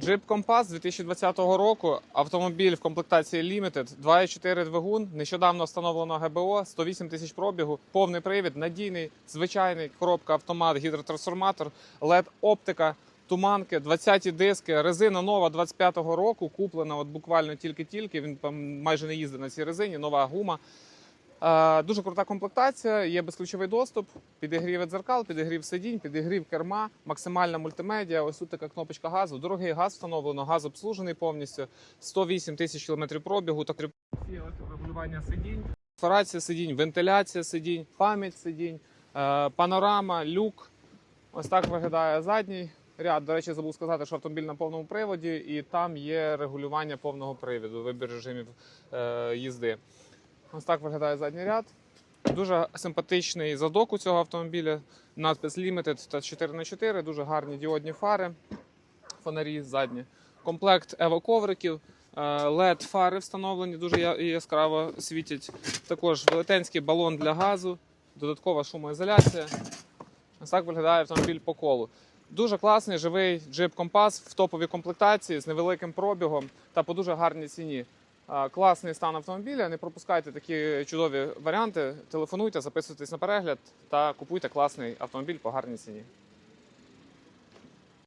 Jeep Compass 2020 року. Автомобіль в комплектації Limited, 2.4 двигун, нещодавно встановлено ГБО, 108 тисяч пробігу, повний привід, надійний, звичайний коробка, автомат, гідротрансформатор, LED оптика, туманки, 20-ті диски, резина нова 25-го року, куплена от буквально тільки-тільки. Він майже не їздив на цій резині, нова гума. Дуже крута комплектація, є безключовий доступ, підігрів дзеркал, підігрів сидінь, підігрів керма, максимальна мультимедіа. Ось тут така кнопочка газу. Дорогий газ встановлено, газ обслужений повністю. 108 тисяч кілометрів пробігу. Так регулювання сидінь, фарація сидінь, вентиляція сидінь, пам'ять сидінь, е, панорама, люк. Ось так виглядає задній ряд. До речі, забув сказати, що автомобіль на повному приводі, і там є регулювання повного привіду, вибір режимів е, їзди. Ось так виглядає задній ряд. Дуже симпатичний задок у цього автомобіля. Надпис Limited та 4х4, дуже гарні діодні фари, фонарі задні. Комплект ево-ковриків, LED фари встановлені, дуже яскраво світять. Також велетенський балон для газу, додаткова шумоізоляція. Ось так виглядає автомобіль по колу. Дуже класний живий Jeep Compass в топовій комплектації з невеликим пробігом та по дуже гарній ціні. Класний стан автомобіля. Не пропускайте такі чудові варіанти. Телефонуйте, записуйтесь на перегляд та купуйте класний автомобіль по гарній ціні.